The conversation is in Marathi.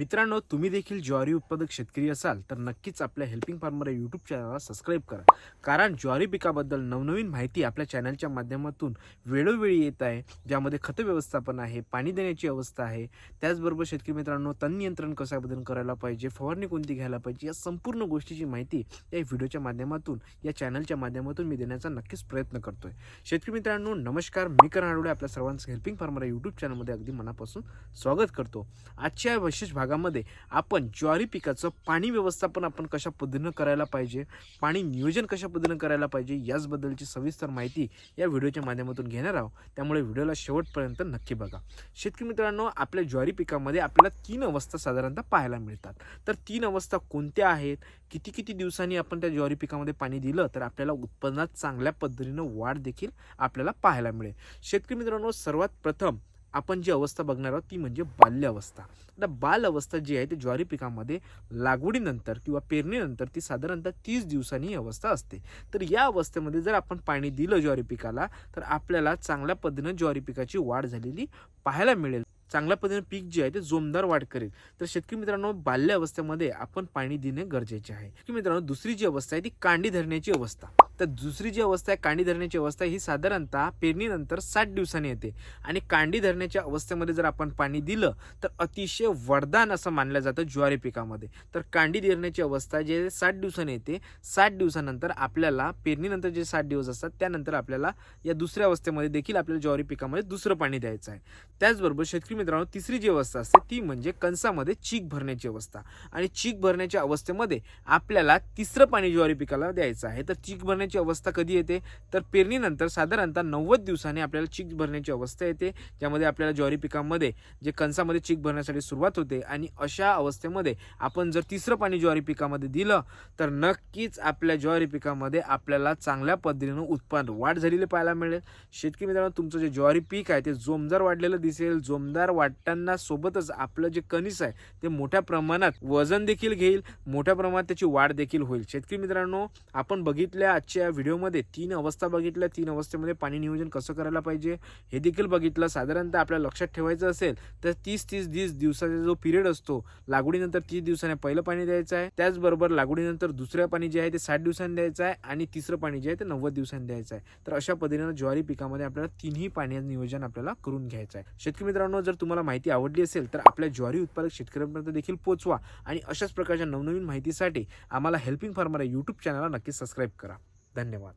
मित्रांनो तुम्ही देखील ज्वारी उत्पादक शेतकरी असाल तर नक्कीच आपल्या हेल्पिंग फार्मर या यूट्यूब चॅनलला सबस्क्राईब करा. कारण ज्वारी पिकाबद्दल नवनवीन माहिती आपल्या चॅनलच्या माध्यमातून वेळोवेळी येत आहे. ज्यामध्ये खत व्यवस्थापन आहे पाणी देण्याची अवस्था आहे. त्याचबरोबर शेतकरी मित्रांनो तण नियंत्रण कसा बदल करायला पाहिजे फवारणी कोणती घ्यायला पाहिजे या संपूर्ण गोष्टीची माहिती या व्हिडिओच्या माध्यमातून या चॅनलच्या माध्यमातून मी देण्याचा नक्कीच प्रयत्न करतोय. शेतकरी मित्रांनो नमस्कार. मी करण आपल्या सर्वांचं हेल्पिंग फार्मर या यूट्यूब चॅनलमध्ये अगदी मनापासून स्वागत करतो. आजच्या विशेष भागात भागामध्ये आपण ज्वारी पिकाचं पाणी व्यवस्थापन आपण कशा पद्धतीनं करायला पाहिजे पाणी नियोजन कशा पद्धतीनं करायला पाहिजे याचबद्दलची सविस्तर माहिती या व्हिडिओच्या माध्यमातून घेणार आहोत. त्यामुळे व्हिडिओला शेवटपर्यंत नक्की बघा. शेतकरी मित्रांनो आपल्या ज्वारी पिकामध्ये आपल्याला तीन अवस्था साधारणतः पाहायला मिळतात. तर तीन अवस्था कोणत्या आहेत? किती किती दिवसांनी आपण त्या ज्वारी पिकामध्ये पाणी दिलं तर आपल्याला उत्पन्नात चांगल्या पद्धतीनं वाढ देखील आपल्याला पाहायला मिळेल. शेतकरी मित्रांनो सर्वात प्रथम आपण जी अवस्था बघणार आहोत ती म्हणजे बाल्यावस्था. आता बाल अवस्था जी आहे ती ज्वारी पिकामध्ये लागवडीनंतर किंवा पेरणीनंतर ती साधारणतः तीस दिवसांनी ही अवस्था असते. तर या अवस्थेमध्ये जर आपण पाणी दिलं ज्वारी पिकाला तर आपल्याला चांगल्या पद्धतीनं ज्वारी पिकाची वाढ झालेली पाहायला मिळेल. चांगल्या पद्धतीने पीक जे आहे ते जोमदार वाढ करेल. तर शेतकरी मित्रांनो बाल्य अवस्थेमध्ये आपण पाणी देणे गरजेचे आहे. की मित्रांनो दुसरी जी अवस्था आहे ती कांडी धरण्याची अवस्था. तर दुसरी जी अवस्था आहे कांडी धरण्याची अवस्था ही साधारणतः पेरणीनंतर साठ दिवसांनी येते. आणि कांडी धरण्याच्या अवस्थेमध्ये जर आपण पाणी दिलं तर अतिशय वरदान असं मानलं जातं ज्वारी पिकामध्ये. तर कांडी धरण्याची अवस्था जे साठ दिवसांनी येते साठ दिवसानंतर आपल्याला पेरणीनंतर जे साठ दिवस असतात त्यानंतर आपल्याला या दुसऱ्या अवस्थेमध्ये देखील आपल्याला ज्वारी पिकामध्ये दुसरं पाणी द्यायचं आहे. त्याचबरोबर शेतकरी मित्रांनो तिसरी जी अवस्था असते ती म्हणजे कंसामध्ये चीक भरण्याची अवस्था. आणि चीक भरण्याच्या अवस्थेमध्ये आपल्याला तिसरं पाणी ज्वारी पिकाला द्यायचं आहे. तर चीक भरण्याची अवस्था कधी येते? तर पेरणीनंतर साधारणतः नव्वद दिवसांनी आपल्याला चीक भरण्याची अवस्था येते ज्यामध्ये आपल्याला ज्वारी पिकामध्ये जे कणसामध्ये चीक भरण्यासाठी सुरुवात होते आणि अशा अवस्थेमध्ये आपण जर तिसरं पाणी ज्वारी पिकामध्ये दिलं तर नक्कीच आपल्या ज्वारी पिकामध्ये आपल्याला चांगल्या पद्धतीनं उत्पन्न वाढ झालेली पाहायला मिळेल. शेतकरी मित्रांनो तुमचं जे ज्वारी पीक आहे ते जोमदार वाढलेलं दिसेल. जोमदार वाढताना सोबतच आपलं जे कणीस आहे ते मोठ्या प्रमाणात वजन देखील घेईल मोठ्या प्रमाणात त्याची वाढ देखील होईल. शेतकरी मित्रांनो आपण बघितल्या आजच्या व्हिडिओमध्ये तीन अवस्था बघितल्या. तीन अवस्थेमध्ये पाणी नियोजन कसं करायला पाहिजे हे देखील बघितलं. साधारणतः आपल्याला लक्षात ठेवायचं असेल तर तीस तीस तीस दिवसाचा जो पिरियड असतो लागवडीनंतर तीस दिवसाने पहिलं पाणी द्यायचं आहे. त्याचबरोबर लागवडीनंतर दुसरं पाणी जे आहे ते साठ दिवसांनी द्यायचं आहे आणि तिसरं पाणी जे आहे ते नव्वद दिवसांनी द्यायचं आहे. तर अशा पद्धतीनं ज्वारी पिकामध्ये आपल्याला तिन्ही पाण्याचं नियोजन आपल्याला करून घ्यायचं आहे. शेतकरी मित्रांनो जर तुम्हाला माहिती आवडली असेल तर आपल्या ज्वारी उत्पादक शेतकऱ्यांपर्यंत देखील पोचवा आणि अशाच प्रकारच्या नवनवीन माहितीसाठी आम्हाला हेल्पिंग फार्मर या यूट्यूब चॅनलला नक्की सबस्क्राईब करा. धन्यवाद.